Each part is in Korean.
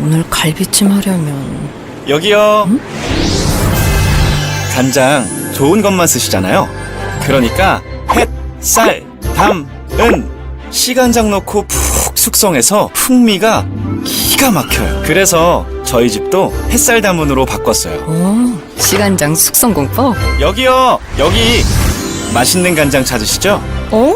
오늘 갈비찜 하려면 여기요. 간장 좋은 것만 쓰시잖아요. 그러니까 햇, 쌀, 담, 은 시간장 넣고 푹 숙성해서 풍미가 기가 막혀요. 그래서 저희 집도 햇살 다문으로 바꿨어요. 어 시간장 숙성 공법? 여기요. 여기 맛있는 간장 찾으시죠? 어?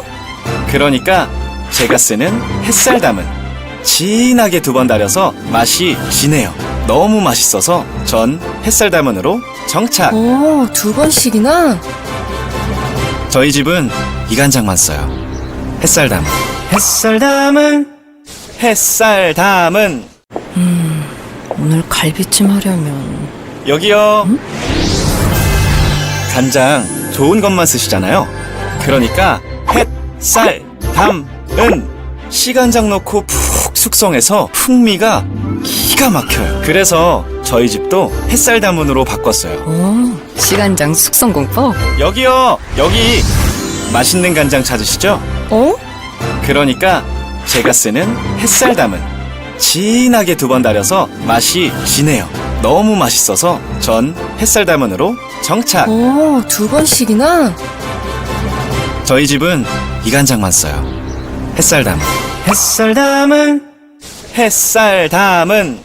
그러니까 제가 쓰는 햇살 담은 진하게 두 번 달여서 맛이 진해요. 너무 맛있어서 전 햇살 담은으로 정착. 어두 번씩이나? 저희 집은 이 간장만 써요. 햇살 담은. 햇살 담은. 햇살 담은. 오늘 갈비찜 하려면 여기요. 간장 좋은 것만 쓰시잖아요. 그러니까 햇, 쌀, 담, 은 시간장 넣고 푹 숙성해서 풍미가 기가 막혀요. 그래서 저희 집도 햇살 다문으로 바꿨어요. 어 시간장 숙성 공법? 여기요. 여기 맛있는 간장 찾으시죠? 어? 그러니까 제가 쓰는 햇살 담은 진하게 두 번 달여서 맛이 진해요. 너무 맛있어서 전 햇살 담은으로 정착. 어두 번씩이나? 저희 집은 이 간장만 써요. 햇살 담은. 햇살 담은. 햇살 담은.